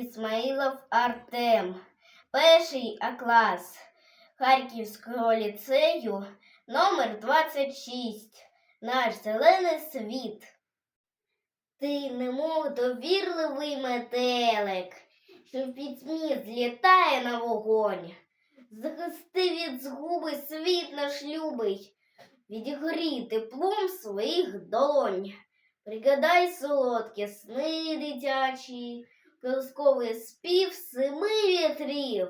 Ісмаїлов Артем, перший А клас Харківського ліцею номер 26. Наш зелений світ. Ти немов довірливий метелик, що в пітьмі злітає на вогонь. Захисти від згуби світ наш любий, відігрій теплом своїх долонь. Пригадай солодкі сни дитячі, колисковий спів семи вітрів.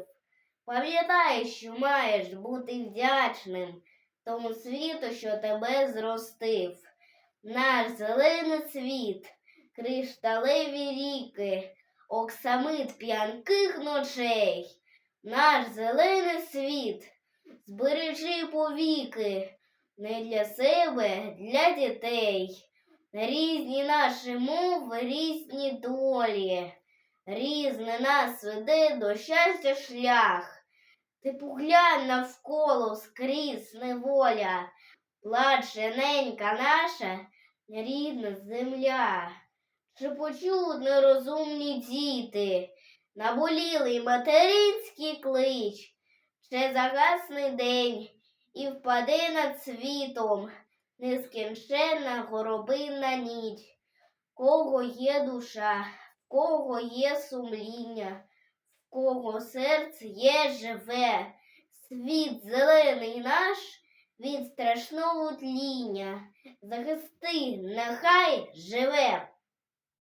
Пам'ятай, що маєш бути вдячним тому світу, що тебе зростив. Наш зелений світ, кришталеві ріки, оксамит п'янких ночей. Наш зелений світ, збережи повіки, не для себе, для дітей. Різні наші мови, різні долі, різне нас веде до щастя шлях. Ти поглянь навколо скрізь неволя, плаче ненька наша рідна земля. Чи почують нерозумні діти, наболілий материнський клич, ще загасне день і впаде над світом нескінченна горобинна ніч. Кого є душа, кого є сумління, в кого серце є живе, світ зелений наш від страшного тління. Захисти, нехай живе.